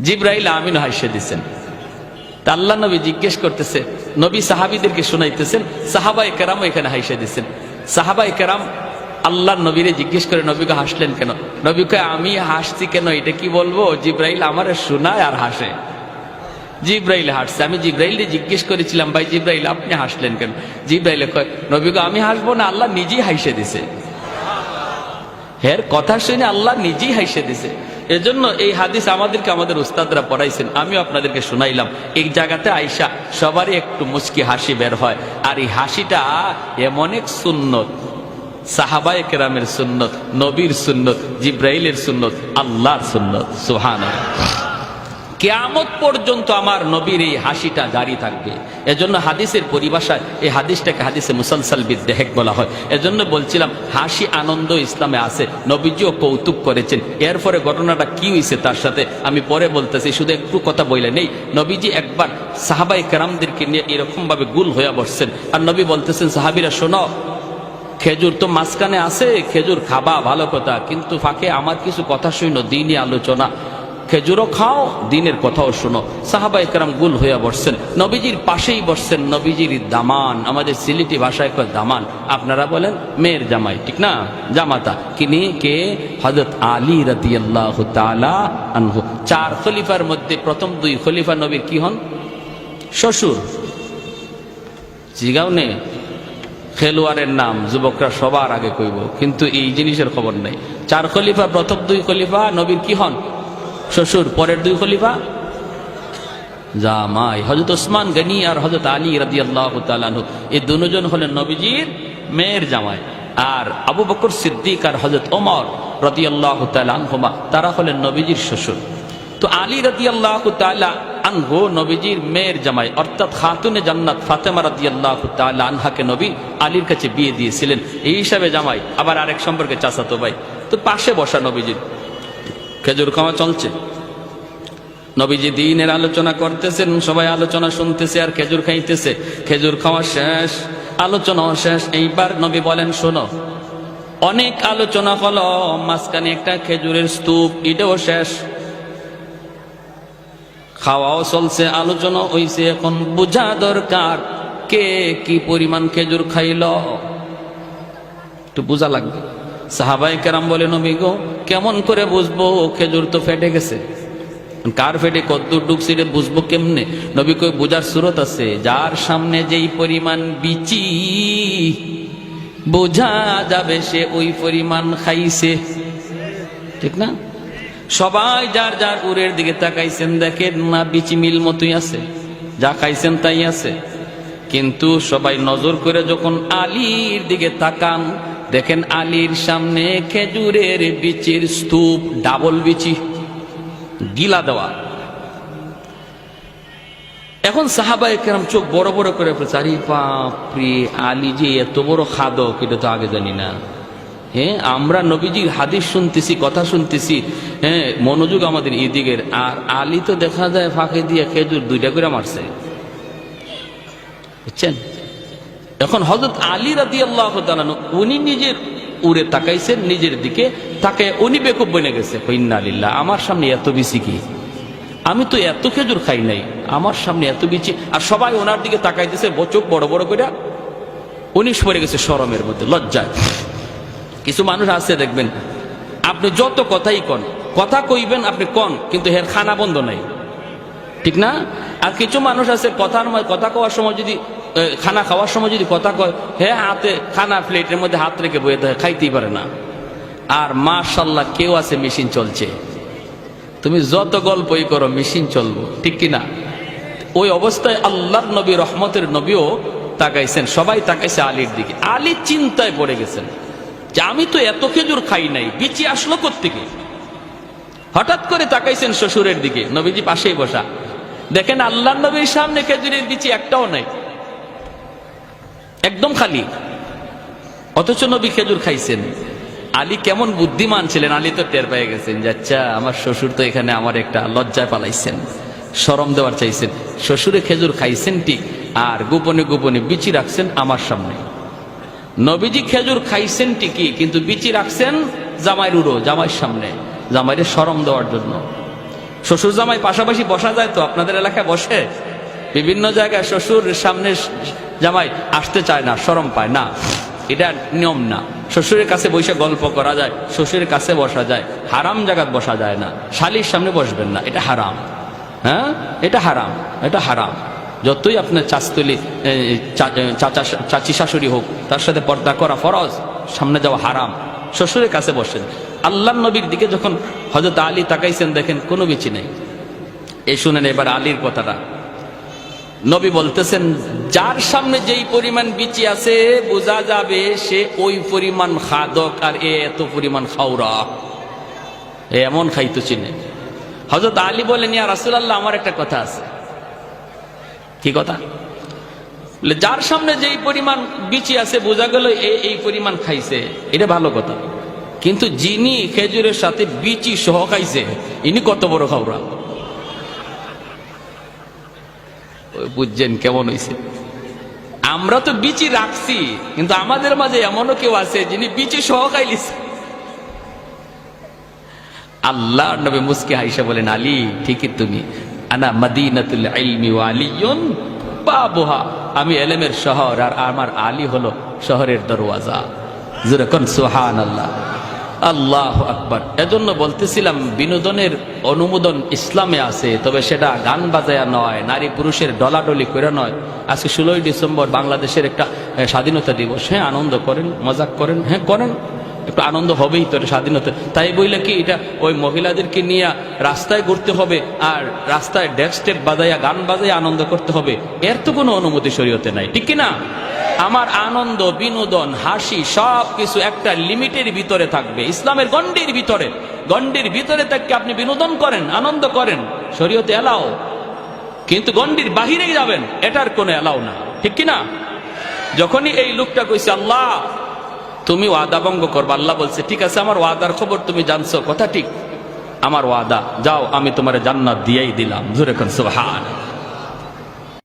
জিব্রাইল আমিন হাসে দিছেন। তা আল্লাহ নবী জিজ্ঞেস করতেছে, নবী সাহাবিদেরকে শুনাইতেছেন সাহাবা কেরাম এখানে হাইসে দিছেন। সাহাবাই কেরাম আল্লাহ নবীরে জিজ্ঞেস করে নবীকে হাসলেন কেন? নবীকে আমি হাসছি কেন? এটা কি বলব? জিব্রাইল আমার শোনায় আর হাসে। জিব্রাইল হাসছে। আমি জিব্রাইলে জিজ্ঞেস করেছিলাম, ভাই জিব্রাইল, আপনি হাসলেন কেন? জিব্রাইলে কয় নবীকে আমি হাসবো না, আল্লাহ নিজেই হাইসে দিছে। হের কথা শুনে আল্লাহ নিজেই হাইসে দিছে। এজন্য এই হাদিস আমাদেরকে আমাদের উস্তাদরা পড়াইছেন, আমিও আপনাদেরকে শুনাইলাম। এই জায়গাতে আইসা সবারই একটু মুচকি হাসি বের হয়, আর এই হাসিটা এমন এক সুন্নত, সাহাবায়ে কেরামের সুন্নত, নবীর সুন্নত, জিব্রাইলের সুন্নত, আল্লাহর সুন্নত সুহান কেয়ামত পর্যন্ত আমার নবীর এই হাসিটা জারি থাকবে। এজন্য হাদিসের পরিভাষায় এই হাদিসটাকে হাদিসে মুসলসাল বিদ্দেহেক বলা হয়। এজন্য বলছিলাম, হাসি আনন্দ ইসলামে আছে, নবীজিও কৌতুক করেছেন। এরপরে ঘটনাটা কি হয়েছে তার সাথে আমি পরে বলতেছি, শুধু একটু কথা বলে নেই। নবীজি একবার সাহাবাই কেরামদেরকে নিয়ে এরকমভাবে গুল হয়ে বসছেন। আর নবী বলতেছেন, সাহাবিরা, শোনো, খেজুর তো মাঝখানে আছে, খেজুর খাবা, ভালো কথা। কিন্তু ফাঁকে আমার কিছু কথা শুনো দিনই আলোচনা। খেজুরও খাও, দিনের কথাও শোনো। সাহাবা একরাম গুল হইয়া বসছেন। নবীজির পাশেই বসছেন নবীজির দামান। আমাদের সিলেটি ভাষায় কয় দামান। আপনারা বলেন, মেয়ের জামাই, ঠিক না? জামাতা। কিনি কে? হজরত আলী রাদি আল্লাহ আনহু। চার খলিফার মধ্যে প্রথম দুই খলিফা নবীর কি হন? শ্বশুর। জিগাও নে। খেলোয়াড়ের নাম যুবকরা সবার আগে কইব, কিন্তু এই জিনিসের খবর নেই। চার খলিফা, প্রথম দুই খলিফা নবীর কি হন? শ্বশুর, পরের দুই খলিফা? জামাই হজরত ওসমান গনি আর হজরত আলী রাজি আল্লাহ এই দুজন হলেন নবীজির মেয়ের জামাই। আর আবু বকর সিদ্দিক আর হজরত ওমর রদি আল্লাহ আনহুমা, তারা হলেন নবীজির শ্বশুর। তো আলী রাদি আল্লাহ আনহু নবীজির মেয়ের জামাই, অর্থাৎ খাতুনে জান্নাত ফাতেমা রাদি আল্লাহ আনহাকে নবী আলীর কাছে বিয়ে দিয়েছিলেন। এই হিসাবে জামাই, আবার আরেক সম্পর্কে চাচাতো ভাই। তো পাশে বসা নবীজির। খেজুর খাওয়া চলছে। নবীজি দিনের আলোচনা করতেছেন, সবাই আলোচনা শুনতেছে আর খেজুর খাইতেছে। খেজুর খাওয়া শেষ আলোচনা শেষ। এইবার নবী বলেন, শোনো, অনেক আলোচনা হলো, মাঝখানে একটা খেজুরের স্তূপ, এটাও শেষ। খাওয়াও চলছে আলোচনা হইছে, এখন বোঝা দরকার কে কি পরিমাণ খেজুর খাইল। একটু বোঝা লাগবে। সাহাবাই কেরাম বলে, নবী গো, কেমন করে বুঝব, খেজুর তো ফেটে গেছে। কার ফেটে কদ্দুর ঢুকছে রে বুঝব কেমনে? নবী কই, বোঝার সুরত আছে। যার সামনে যেই পরিমাণ বিচি, বোঝা যাবে সে ওই পরিমাণ খাইছে। ঠিক না? সবাই যার যার উরের দিকে তাকাইছেন, দেখেন না বিচি মিল মতোই আছে। যা খাইছেন তাই আছে। কিন্তু সবাই নজর করে যখন আলীর দিকে তাকান, দেখেন আলীর সামনে খেজুরের বিচির স্তূপ, ডাবল বিচি। গিলা দেওয়া। এখন সাহাবাই কেরাম চোখ বড় বড় করে ফেলছে আরে বাপরে আলী যে এত বড় খাদক, এটা তো আগে জানি না। হ্যাঁ আমরা নবীজির হাদিস শুনতেছি, কথা শুনতেছি হ্যাঁ মনোযোগ আমাদের এদিকের। আর আলী তো দেখা যায় ফাঁকে দিয়ে খেজুর দুইটা করে মারছে। বুঝছেন? এখন হজরত আলী রাদি আল্লাহ উনি নিজের উড়ে তাকাইছেন, নিজের দিকে তাকে উনি বেকুব বনে গেছে। হইন্না আমার সামনে এত বেশি কি? আমি তো এত খেজুর খাই নাই, আমার সামনে এত বেশি আর সবাই ওনার দিকে তাকাইতেছে চোখ বড় বড় করে উনি পড়ে গেছে সরমের মধ্যে, লজ্জায়। কিছু মানুষ আছে, দেখবেন, আপনি যত কথাই কন, কথা কইবেন আপনি কন, কিন্তু হের খানা বন্ধ নাই। ঠিক না? আর কিছু মানুষ আছে, কথার কথা কওয়ার সময় যদি খানা খাওয়ার সময় যদি কথা কয়, হে হাতে খানা প্লেটের মধ্যে হাত রেখে বয়ে থাকে খাইতেই পারে না। আর মাশাল্লাহ কেউ আছে, মেশিন চলছে। তুমি যত গল্পই করো, মেশিন চলবো, ঠিক কিনা? ওই অবস্থায় আল্লাহর নবী, রহমতের নবীও তাকাইছেন, সবাই তাকাইছে আলীর দিকে। আলী চিন্তায় পড়ে গেছেন যে, আমি তো এত খেজুর খাই নাই, বিচি আসলো কোথেকে হঠাৎ করে তাকাইছেন শ্বশুরের দিকে, নবীজি পাশেই বসা। দেখেন আল্লাহ নবীর সামনে খেজুরের বিচি একটাও নাই। একদম খালি। অথচ নবী খেজুর খাইছেন। আলী কেমন বুদ্ধিমান ছিলেন, আলী তো টের পেয়ে গেছেন যে আচ্ছা আমার শ্বশুর তো এখানে আমার একটা লজ্জায় পালাইছেন সরম দেওয়ার চাইছেন। শ্বশুরে খেজুর খাইছেন ঠিক, আর গোপনে গোপনে বিচি রাখছেন আমার সামনে। নবীজি খেজুর খাইছেন ঠিকই, কিন্তু বিচি রাখছেন জামাইর উড়ো জামাইয়ের সামনে জামাইরে সরম দেওয়ার জন্য। শ্বশুর জামাই পাশাপাশি বসা যায় তো, আপনাদের এলাকায় বসে? বিভিন্ন জায়গায় শ্বশুর সামনে জামাই আসতে চায় না, শরম পায়, না। এটা নিয়ম না। শ্বশুরের কাছে বসে গল্প করা যায়, শ্বশুরের কাছে বসা যায়, হারাম জায়গাত বসা যায় না। শালির সামনে বসবেন না, এটা হারাম। হ্যাঁ? এটা হারাম এটা হারাম। যতই আপনার চাচতলি চাচা, চাচি শাশুড়ি হোক, তার সাথে পর্দা করা ফরজ, সামনে যাওয়া হারাম। শ্বশুরের কাছে বসেন। আল্লাহ নবীর দিকে যখন হজরত আলী তাকাইছেন, দেখেন কোনো বিচি নেই। এই শুনেন এবার আলীর কথাটা। নবী বলতেছেন, যার সামনে যেই পরিমাণ বিচি আছে, বোঝা যাবে সে ওই পরিমাণ খাদক আর এ এত পরিমাণ খাওরা। এমন খাইতো চিনে। হজরত আলী বলেন, ইয়া রাসুলাল্লাহ, আমার একটা কথা আছে। কি কথা? যার সামনে যেই পরিমাণ বিচি আছে, বোঝা গেল এই পরিমাণ খাইছে। এটা ভালো কথা। কিন্তু যিনি খেজুরের সাথে বিচি সহ খাইছে, ইনি কত বড় খাওরা ওই বুঝছেন কেমন হয়েছে আমরা তো বিচি রাখছি, কিন্তু আমাদের মাঝে এমনও কেউ আছে যিনি বিচি সহ খাইলিছে আল্লাহ নবী মুসকে হাইসা বলেন, আলী, ঠিকই তুমি। আনা মদিনাতুল ইলমি আলিয়ুন বাবুহা। আমি এলেমের শহর, আর আমার আলী হলো শহরের দরওয়াজা। যেরকম সুহান আল্লাহ আল্লাহ আকবার। এজন্য বলতেছিলাম, বিনোদনের অনুমোদন ইসলামে আছে, তবে সেটা গান বাজায়া নয়, নারী পুরুষের ডলাডলি করে নয়। আজকে ষোলোই ডিসেম্বর বাংলাদেশের একটা স্বাধীনতা দিবস। হ্যাঁ আনন্দ করেন, মজাক করেন হ্যাঁ করেন। একটু আনন্দ হবেই তো স্বাধীনতা। তাই বইলে কি এটা ওই মহিলাদেরকে নিয়ে রাস্তায় ঘুরতে হবে আর রাস্তায় স্টেপ বাজাইয়া গান বাজাইয়া আনন্দ করতে হবে? এর তো কোনো অনুমতি শরীয়তে নাই, ঠিক কি না? আমার আনন্দ, বিনোদন, হাসি সব কিছু একটা লিমিটের ভিতরে থাকবে। ইসলামের গণ্ডির ভিতরে। গণ্ডির ভিতরে থেকে আপনি বিনোদন করেন, আনন্দ করেন। শরীয়তে এলাও। কিন্তু গণ্ডির বাহিরে যাবেন, এটার কোনো এলাও না। ঠিক কি না যখনই এই লোকটা কইছে, আল্লাহ, তুমি ওয়াদা ভঙ্গ করবা। আল্লাহ বলছে, ঠিক আছে, আমার ওয়াদার খবর তুমি জানছো। কথা ঠিক। আমার ওয়াদা, যাও, আমি তোমার জান্নাত দিয়েই দিলাম। জোরে কোন সুবহান